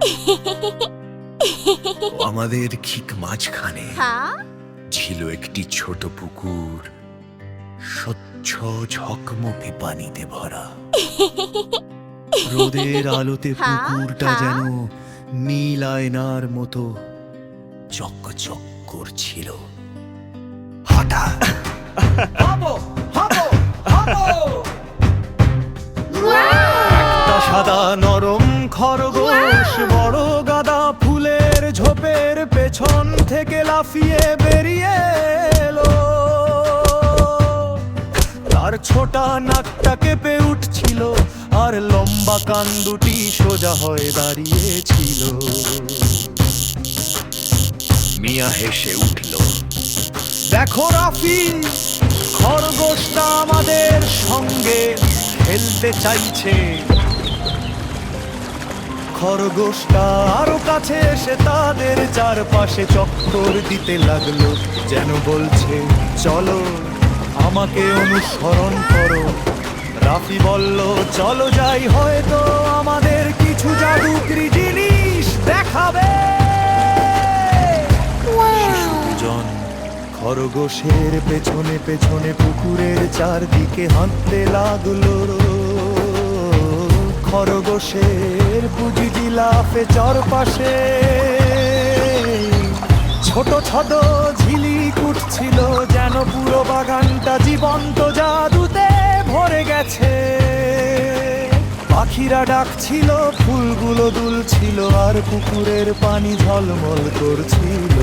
আমাদের ঠিক মাঝখানে হ্যাঁ? ছিল একটি ছোট পুকুর। স্বচ্ছ ঝকমকে পানিতে ভরা। রোদের আলোতে হ্যাঁ, পুকুরটা হ্যাঁ। যেন নীল আয়নার মতো চকচক করছিল। হঠাৎ একটা সাদা নরম খরগোশ বড় গাদা ফুলের ঝোপের পেছন থেকে লাফিয়ে বেরিয়ে এলো। তার ছোটা নাকটা কেঁপে উঠছিল আর লম্বা কান দুটি সোজা হয়ে দাঁড়িয়েছিল। মিয়া হেসে উঠল, দেখো রাফি, খরগোশটা আমাদের সঙ্গে খেলতে চাইছে। খরগোশটা আরও কাছে এসে তাদের চারপাশে চক্কর দিতে লাগল যেন বলছে চলো আমাকে অনুসরণ করো। রাফি বলল চলো যাই হয়তো আমাদের কিছু জাদুকরি জিনিস দেখাবে। শিশু খরগোশের পেছনে পেছনে পুকুরের চারদিকে হাঁটতে লাগল। খরগোশের বুঝি দিলাফে চরপাশে। ছোট ছদ ঝিলিক উঠছিল যেন পুরো বাগানটা জীবন্ত জাদুতে ভরে গেছে। পাখিরা ডাকছিল, ফুলগুলো দুলছিল, আর পুকুরের পানি ঝলমল করছিল।